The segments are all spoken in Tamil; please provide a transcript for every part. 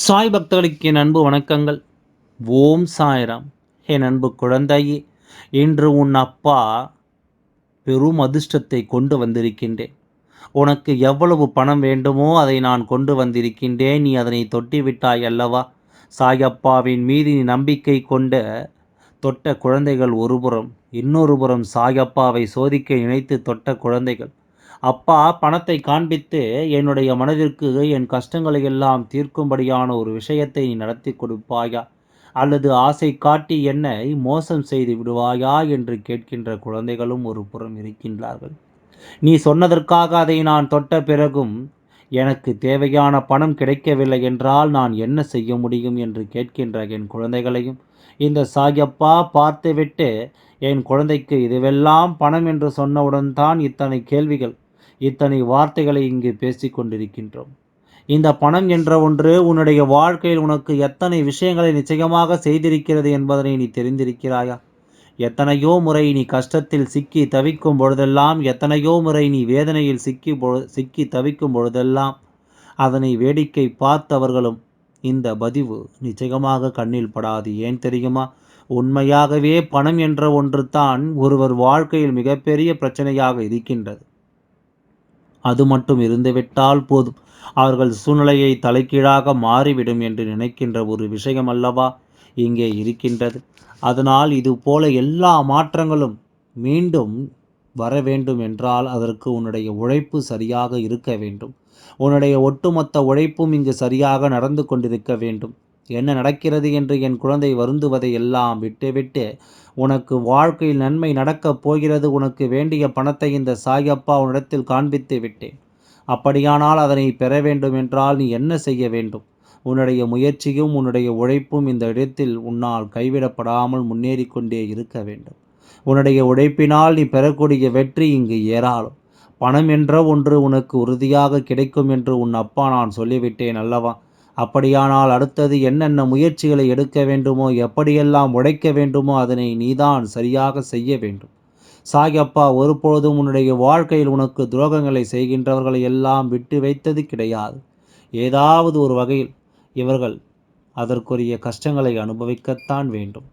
சாய் பக்தர்களுக்கு என் அன்பு வணக்கங்கள். ஓம் சாய்ராம். என் அன்பு குழந்தையே இன்று உன் அப்பா பெரும் அதிர்ஷ்டத்தை கொண்டு வந்திருக்கின்றேன். உனக்கு எவ்வளவு பணம் வேண்டுமோ அதை நான் கொண்டு வந்திருக்கின்றேன். நீ அதனை தொட்டிவிட்டாய் அல்லவா? சாயப்பாவின் மீது நீ நம்பிக்கை கொண்ட தொட்ட குழந்தைகள் ஒருபுறம் இன்னொரு புறம் சாயப்பாவை சோதிக்க நினைத்து தொட்ட குழந்தைகள். அப்பா பணத்தை காண்பித்து என்னுடைய மனதிற்கு என் கஷ்டங்களை எல்லாம் தீர்க்கும்படியான ஒரு விஷயத்தை நீ நடத்தி கொடுப்பாயா? அல்லது ஆசை காட்டி என்னை மோசம் செய்து விடுவாயா? என்று கேட்கின்ற குழந்தைகளும் ஒரு புறம் இருக்கின்றார்கள். நீ சொன்னதற்காக அதை நான் தொட்ட பிறகும் எனக்கு தேவையான பணம் கிடைக்கவில்லை என்றால் நான் என்ன செய்ய முடியும்? என்று கேட்கின்ற என் குழந்தைகளையும் இந்த சாயப்பா பார்த்துவிட்டு என் குழந்தைக்கு இதுவெல்லாம் பணம் என்று சொன்னவுடன் தான் இத்தனை கேள்விகள் இத்தனை வார்த்தைகளை இங்கு பேசிக் கொண்டிருக்கின்றோம். இந்த பணம் என்ற ஒன்று உன்னுடைய வாழ்க்கையில் உனக்கு எத்தனை விஷயங்களை நிச்சயமாக செய்திருக்கிறது என்பதனை நீ தெரிந்திருக்கிறாயா? எத்தனையோ முறை நீ கஷ்டத்தில் சிக்கி தவிக்கும் பொழுதெல்லாம் எத்தனையோ முறை நீ வேதனையில் சிக்கி சிக்கி தவிக்கும் பொழுதெல்லாம் அதனை வேடிக்கை பார்த்தவர்களும் இந்த பதிவு நிச்சயமாக கண்ணில் படாது. ஏன் தெரியுமா? உண்மையாகவே பணம் என்ற ஒன்று தான் ஒருவர் வாழ்க்கையில் மிகப்பெரிய பிரச்சனையாக இருக்கின்றது. அது மட்டும் இருந்துவிட்டால் போதும். அவர்கள் சூழ்நிலையை தலைகீழாக மாறிவிடும் என்று நினைக்கின்ற ஒரு விஷயம் அல்லவா இங்கே இருக்கின்றது. அதனால் இது போல எல்லா மாற்றங்களும் மீண்டும் வர வேண்டும் என்றால் அதற்கு உன்னுடைய உழைப்பு சரியாக இருக்க வேண்டும். உன்னுடைய ஒட்டுமொத்த உழைப்பும் இங்கு சரியாக நடந்து கொண்டிருக்க வேண்டும். என்ன நடக்கிறது என்று என் குழந்தை வருந்துவதை எல்லாம் விட்டுவிட்டு உனக்கு வாழ்க்கையில் நன்மை நடக்கப் போகிறது உனக்கு வேண்டிய பணத்தை இந்த சாயப்பா உன்னிடத்தில் காண்பித்து விட்டேன். அப்படியானால் அதனை பெற வேண்டும் என்றால் நீ என்ன செய்ய வேண்டும்? உன்னுடைய முயற்சியும் உன்னுடைய உழைப்பும் இந்த இடத்தில் உன்னால் கைவிடப்படாமல் முன்னேறி கொண்டே இருக்க வேண்டும். உன்னுடைய உழைப்பினால் நீ பெறக்கூடிய வெற்றி இங்கு ஏறாலும் பணம் என்ற ஒன்று உனக்கு உறுதியாக கிடைக்கும் என்று உன் அப்பா நான் சொல்லிவிட்டேன் அல்லவா? அப்படியானால் அடுத்தது என்னென்ன முயற்சிகளை எடுக்க வேண்டுமோ எப்படியெல்லாம் உடைக்க வேண்டுமோ அதனை நீதான் சரியாக செய்ய வேண்டும். சாயப்பா ஒருபொழுதும் உன்னுடைய வாழ்க்கையில் உனக்கு துரோகங்களை செய்கின்றவர்களை எல்லாம் விட்டு வைத்தது கிடையாது. ஏதாவது ஒரு வகையில் இவர்கள் அதற்குரிய கஷ்டங்களை அனுபவிக்கத்தான் வேண்டும்.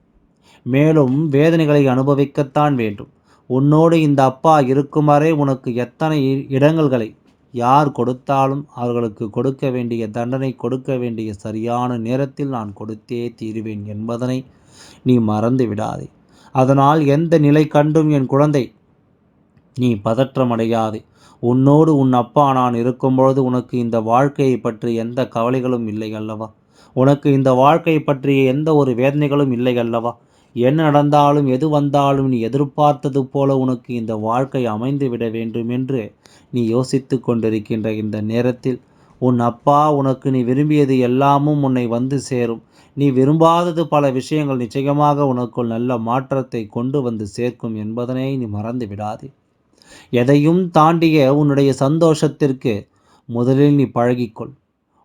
மேலும் வேதனைகளை அனுபவிக்கத்தான் வேண்டும். உன்னோடு இந்த அப்பா இருக்கும் வரை உனக்கு எத்தனை இடங்கள்களை யார் கொடுத்தாலும் அவர்களுக்கு கொடுக்க வேண்டிய தண்டனை கொடுக்க வேண்டிய சரியான நேரத்தில் நான் கொடுத்தே தீருவேன் என்பதனை நீ மறந்து விடாதே. அதனால் எந்த நிலை கண்டும் என் குழந்தை? நீ பதற்றமடையாதே. உன்னோடு உன் அப்பா நான் இருக்கும்பொழுது உனக்கு இந்த வாழ்க்கையை பற்றி எந்த கவலைகளும் இல்லை அல்லவா? உனக்கு இந்த வாழ்க்கையை பற்றிய எந்த ஒரு வேதனைகளும் இல்லை அல்லவா? என்ன நடந்தாலும் எது வந்தாலும் நீ எதிர்பார்த்தது போல உனக்கு இந்த வாழ்க்கை அமைந்து விட வேண்டும் என்று நீ யோசித்து கொண்டிருக்கின்ற இந்த நேரத்தில் உன் அப்பா உனக்கு நீ விரும்பியது எல்லாமும் உன்னை வந்து சேரும். நீ விரும்பாதது பல விஷயங்கள் நிச்சயமாக உனக்குள் நல்ல மாற்றத்தை கொண்டு வந்து சேர்க்கும் என்பதனை நீ மறந்து விடாதே. எதையும் தாண்டிய உன்னுடைய சந்தோஷத்திற்கு முதலில் நீ பழகிக்கொள்.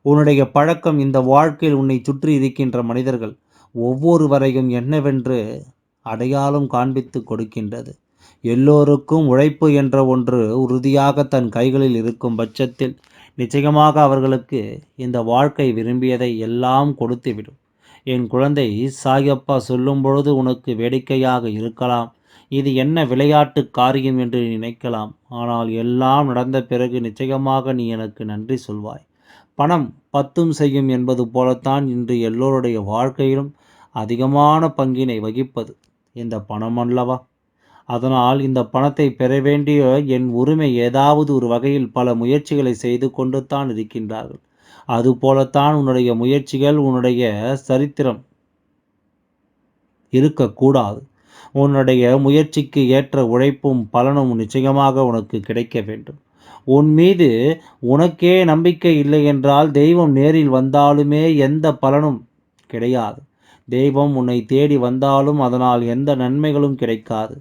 உன்னுடைய பழக்கம் இந்த வாழ்க்கையில் உன்னை சுற்றி இருக்கின்ற மனிதர்கள் ஒவ்வொருவரையும் என்னவென்று அடையாளம் காண்பித்து கொடுக்கின்றது. எல்லோருக்கும் உழைப்பு என்ற ஒன்று உறுதியாக தன் கைகளில் இருக்கும் பட்சத்தில் நிச்சயமாக அவர்களுக்கு இந்த வாழ்க்கை விரும்பியதை எல்லாம் கொடுத்துவிடும். என் குழந்தை சாயப்பா சொல்லும் பொழுது உனக்கு வேடிக்கையாக இருக்கலாம். இது என்ன விளையாட்டு காரியம் என்று நினைக்கலாம். ஆனால் எல்லாம் நடந்த பிறகு நிச்சயமாக நீ எனக்கு நன்றி சொல்வாய். பணம் பத்தும் செய்யும் என்பது போலத்தான் இன்று எல்லோருடைய வாழ்க்கையிலும் அதிகமான பங்கினை வகிப்பது. இந்த பணம் அல்லவா? அதனால் இந்த பணத்தை பெற வேண்டிய என் உரிமை ஏதாவது ஒரு வகையில் பல முயற்சிகளை செய்து கொண்டு தான் இருக்கின்றார்கள் அதுபோலத்தான் உன்னுடைய முயற்சிகள் உன்னுடைய சரித்திரம் இருக்கக்கூடாது. உன்னுடைய முயற்சிக்கு ஏற்ற உழைப்பும் பலனும் நிச்சயமாக உனக்கு கிடைக்க வேண்டும். உன் மீது உனக்கே நம்பிக்கை இல்லை என்றால் தெய்வம் நேரில் வந்தாலுமே எந்த பலனும் கிடையாது. தெய்வம் உன்னை தேடி வந்தாலும் அதனால் எந்த நன்மைகளும் கிடைக்காது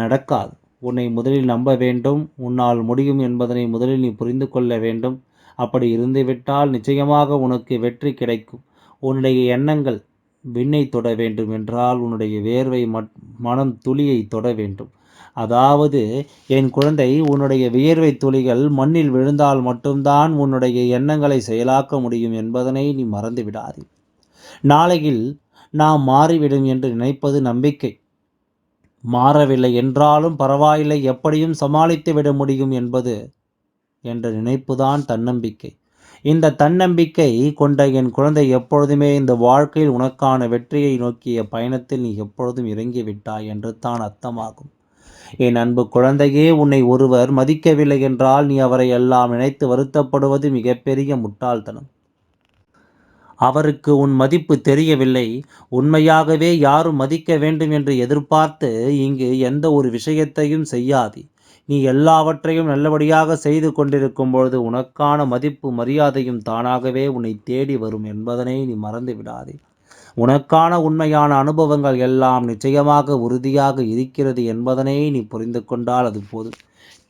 நடக்காது. உன்னை முதலில் நம்ப வேண்டும் உன்னால் முடியும் என்பதனை முதலில் நீ புரிந்து கொள்ள வேண்டும். அப்படி இருந்துவிட்டால் நிச்சயமாக உனக்கு வெற்றி கிடைக்கும். உன்னுடைய எண்ணங்கள் விண்ணை தொட வேண்டும் என்றால் உன்னுடைய வேர்வை மனம் துளியை தொட வேண்டும். அதாவது என் குழந்தை உன்னுடைய வியர்வை துளிகள் மண்ணில் விழுந்தால் மட்டும்தான் உன்னுடைய எண்ணங்களை செயலாக்க முடியும் என்பதனை நீ மறந்து விடாதே நாளையில் நாம் மாறிவிடும் என்று நினைப்பது நம்பிக்கை. மாறவில்லை என்றாலும் பரவாயில்லை எப்படியும் சமாளித்து விட முடியும் என்பது என்ற நினைப்புதான் தன்னம்பிக்கை. இந்த தன்னம்பிக்கை கொண்ட என் குழந்தை எப்பொழுதுமே இந்த வாழ்க்கையில் உனக்கான வெற்றியை நோக்கிய பயணத்தில் நீ எப்பொழுதும் இறங்கிவிட்டாய் என்று தான் அர்த்தமாகும். என் அன்பு குழந்தையே உன்னை ஒருவர் மதிக்கவில்லை என்றால் நீ அவரை எல்லாம் நினைத்து வருத்தப்படுவது மிகப்பெரிய முட்டாள்தனம். அவருக்கு உன் மதிப்பு தெரியவில்லை. உண்மையாகவே யாரும் மதிக்க வேண்டும் என்று எதிர்பார்த்து இங்கு எந்த ஒரு விஷயத்தையும் செய்யாதே. நீ எல்லாவற்றையும் நல்லபடியாக செய்து கொண்டிருக்கும் பொழுது உனக்கான மதிப்பு மரியாதையும் தானாகவே உன்னை தேடி வரும் என்பதனை நீ மறந்து விடாதே உனக்கான உண்மையான அனுபவங்கள் எல்லாம் நிச்சயமாக உறுதியாக இருக்கிறது என்பதனை நீ புரிந்து கொண்டால் அது போதும்.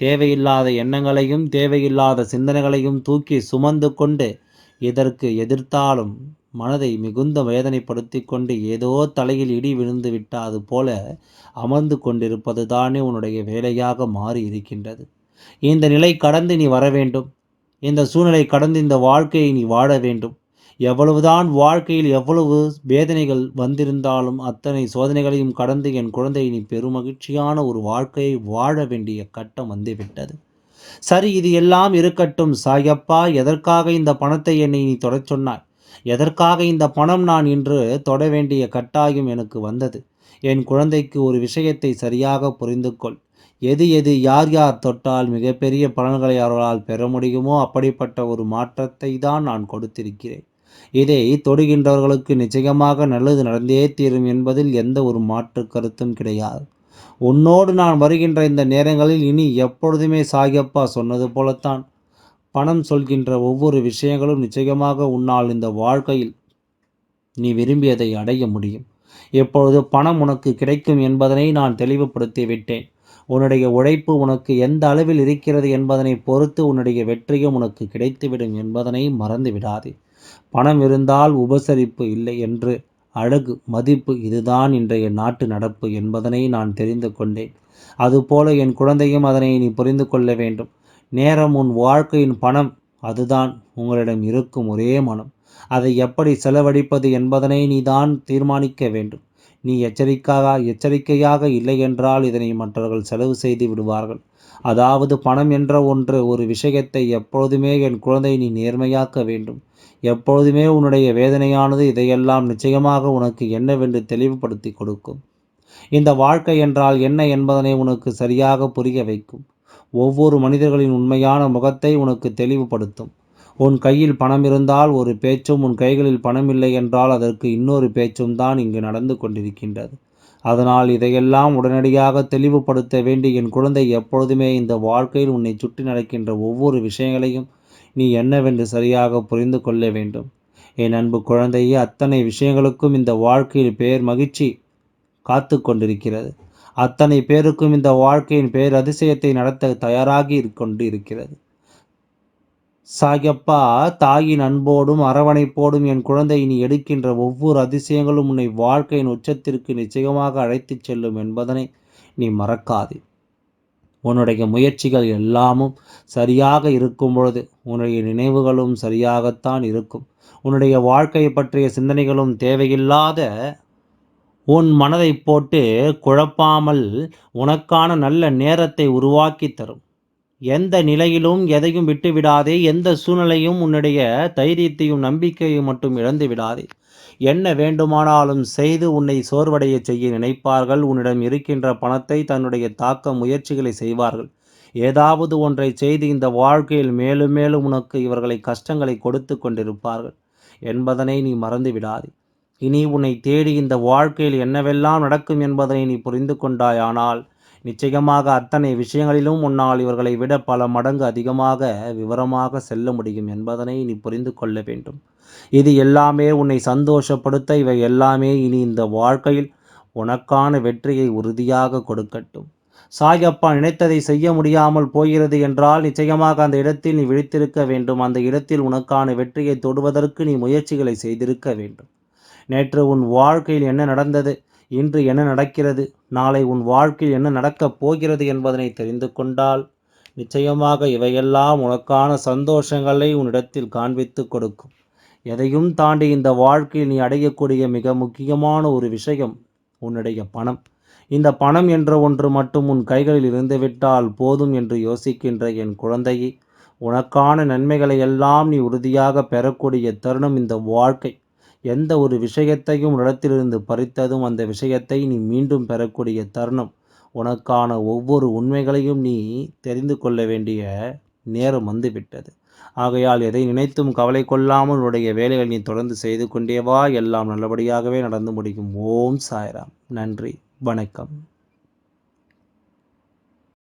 தேவையில்லாத எண்ணங்களையும் தேவையில்லாத சிந்தனைகளையும் தூக்கி சுமந்து கொண்டு இதற்கு எதிர்த்தாலும் மனதை மிகுந்த வேதனைப்படுத்தி கொண்டு ஏதோ தலையில் இடி விழுந்து விட்டாது போல அமர்ந்து கொண்டிருப்பது தானே உன்னுடைய வேலையாக மாறி இருக்கின்றது. இந்த நிலை கடந்து நீ வர வேண்டும். இந்த சூழ்நிலை கடந்து இந்த வாழ்க்கையை நீ வாழ வேண்டும். எவ்வளவுதான் வாழ்க்கையில் எவ்வளவு வேதனைகள் வந்திருந்தாலும் அத்தனை சோதனைகளையும் கடந்து என் குழந்தை நீ பெருமகிழ்ச்சியான ஒரு வாழ்க்கையை வாழ வேண்டிய கட்டம் வந்துவிட்டது. சரி இது எல்லாம் இருக்கட்டும். சாயப்பா எதற்காக இந்த பணத்தை என்னை நீ தொடச் சொன்னாய்? எதற்காக இந்த பணம் நான் இன்று தொட வேண்டிய கட்டாயம் எனக்கு வந்தது? என் குழந்தைக்கு ஒரு விஷயத்தை சரியாக புரிந்து கொள். எது எது யார் யார் தொட்டால் மிகப்பெரிய பலன்களை அவர்களால் பெற முடியுமோ அப்படிப்பட்ட ஒரு மாற்றத்தை தான் நான் கொடுத்திருக்கிறேன். இதை தொடுகின்றவர்களுக்கு நிச்சயமாக நல்லது நடந்தே தீரும் என்பதில் எந்த ஒரு மாற்று கருத்தும் கிடையாது. உன்னோடு நான் வருகின்ற இந்த நேரங்களில் இனி எப்பொழுதுமே சாகியப்பா சொன்னது போலத்தான். பணம் சொல்கின்ற ஒவ்வொரு விஷயங்களும் நிச்சயமாக உன்னால் இந்த வாழ்க்கையில் நீ விரும்பியதை அடைய முடியும். எப்பொழுது பணம் உனக்கு கிடைக்கும் என்பதனை நான் தெளிவுபடுத்தி விட்டேன். உன்னுடைய உழைப்பு உனக்கு எந்த அளவில் இருக்கிறது என்பதனை பொறுத்து உன்னுடைய வெற்றியும் உனக்கு கிடைத்துவிடும் என்பதனை மறந்து விடாதே பணம் இருந்தால் உபசரிப்பு இல்லை என்று அழகு மதிப்பு இதுதான் இன்றைய நாட்டு நடப்பு என்பதனை நான் தெரிந்து கொண்டேன். அதுபோல என் குழந்தையும் அதனை நீ புரிந்து கொள்ள வேண்டும். நேரம் உன் வாழ்க்கையின் பணம் அதுதான் உங்களிடம் இருக்கும் ஒரே மனம். அதை எப்படி செலவழிப்பது என்பதனை நீ தான் தீர்மானிக்க வேண்டும். நீ எச்சரிக்கையாக எச்சரிக்கையாக இல்லையென்றால் இதனை மற்றவர்கள் செலவு செய்து விடுவார்கள். அதாவது பணம் என்ற ஒன்று ஒரு விஷயத்தை எப்பொழுதுமே என் குழந்தை நீ நேர்மையாக்க வேண்டும். எப்பொழுதுமே உன்னுடைய வேதனையானது இதையெல்லாம் நிச்சயமாக உனக்கு என்னவென்று தெளிவுபடுத்தி கொடுக்கும். இந்த வாழ்க்கை என்றால் என்ன என்பதனை உனக்கு சரியாக புரிய வைக்கும். ஒவ்வொரு மனிதர்களின் உண்மையான முகத்தை உனக்கு தெளிவுபடுத்தும். உன் கையில் பணம் இருந்தால் ஒரு பேச்சும் உன் கைகளில் பணம் இல்லை என்றால் அதற்கு இன்னொரு பேச்சும் தான் இங்கு நடந்து கொண்டிருக்கின்றது. அதனால் இதையெல்லாம் உடனடியாக தெளிவுபடுத்த வேண்டி என் குழந்தை எப்பொழுதுமே இந்த வாழ்க்கையில் உன்னை சுற்றி நடக்கின்ற ஒவ்வொரு விஷயங்களையும் நீ என்னவென்று சரியாக புரிந்து கொள்ள வேண்டும். என் அன்பு குழந்தையே அத்தனை விஷயங்களுக்கும் இந்த வாழ்க்கையில் பேர் மகிழ்ச்சி காத்து கொண்டிருக்கிறது. அத்தனை பேருக்கும் இந்த வாழ்க்கையின் பேர் அதிசயத்தை நடத்த தயாராகி கொண்டு இருக்கிறது சாயப்பா தாயின் அன்போடும் அரவணைப்போடும் என் குழந்தை நீ எடுக்கின்ற ஒவ்வொரு அதிசயங்களும் உன்னை வாழ்க்கையின் உச்சத்திற்கு நிச்சயமாக அழைத்துச் செல்லும் என்பதனை நீ மறக்காதே. உன்னுடைய முயற்சிகள் எல்லாமும் சரியாக இருக்கும் பொழுது உன்னுடைய நினைவுகளும் சரியாகத்தான் இருக்கும். உன்னுடைய வாழ்க்கையை பற்றிய சிந்தனைகளும் தேவையில்லாத உன் மனதை போட்டு குழப்பாமல் உனக்கான நல்ல நேரத்தை உருவாக்கி தரும். எந்த நிலையிலும் எதையும் விட்டுவிடாதே எந்த சூழ்நிலையும் உன்னுடைய தைரியத்தையும் நம்பிக்கையும் மட்டும் இழந்து விடாதே. என்ன வேண்டுமானாலும் செய்து உன்னை சோர்வடைய செய்ய நினைப்பார்கள். உன்னிடம் இருக்கின்ற பணத்தை தன்னுடைய தாக்க முயற்சிகளை செய்வார்கள். ஏதாவது ஒன்றை செய்து இந்த வாழ்க்கையில் மேலும் மேலும் உனக்கு இவர்களை கஷ்டங்களை கொடுத்து கொண்டிருப்பார்கள் என்பதனை நீ மறந்து விடாதே. இனி உன்னை தேடி இந்த வாழ்க்கையில் என்னவெல்லாம் நடக்கும் என்பதனை நீ புரிந்து கொண்டாயானால் நிச்சயமாக அத்தனை விஷயங்களிலும் உன்னால் இவர்களை விட பல மடங்கு அதிகமாக விவரமாக செல்ல முடியும் என்பதனை நீ புரிந்து கொள்ள வேண்டும். இது எல்லாமே உன்னை சந்தோஷப்படுத்த இவை எல்லாமே இனி இந்த வாழ்க்கையில் உனக்கான வெற்றியை உறுதியாக கொடுக்கட்டும். சாயப்பா நினைத்ததை செய்ய முடியாமல் போகிறது என்றால் நிச்சயமாக அந்த இடத்தில் நீ விழித்திருக்க வேண்டும். அந்த இடத்தில் உனக்கான வெற்றியை தொடுவதற்கு நீ முயற்சிகளை செய்திருக்க வேண்டும். நேற்று உன் வாழ்க்கையில் என்ன நடந்தது? இன்று என்ன நடக்கிறது? நாளை உன் வாழ்க்கையில் என்ன நடக்கப் போகிறது என்பதனை தெரிந்து கொண்டால் நிச்சயமாக இவையெல்லாம் உனக்கான சந்தோஷங்களை உன்னிடத்தில் காண்பித்து கொடுக்கும். எதையும் தாண்டி இந்த வாழ்க்கையில் நீ அடையக்கூடிய மிக முக்கியமான ஒரு விஷயம் உன்னுடைய பணம். இந்த பணம் என்ற ஒன்று மட்டும் உன் கைகளில் இருந்துவிட்டால் போதும் என்று யோசிக்கின்ற என் குழந்தையை உனக்கான நன்மைகளை எல்லாம் நீ உறுதியாக பெறக்கூடிய தருணம் இந்த வாழ்க்கை. எந்த ஒரு விஷயத்தையும் இடத்திலிருந்து பறித்ததும் அந்த விஷயத்தை நீ மீண்டும் பெறக்கூடிய தருணம். உனக்கான ஒவ்வொரு உண்மைகளையும் நீ தெரிந்து கொள்ள வேண்டிய நேரம் வந்துவிட்டது. ஆகையால் எதை நினைத்தும் கவலை கொள்ளாமல் உன்னுடைய வேலைகள் நீ தொடர்ந்து செய்து கொண்டே வா. எல்லாம் நல்லபடியாகவே நடந்து முடியும். ஓம் சாய்ராம். நன்றி. வணக்கம்.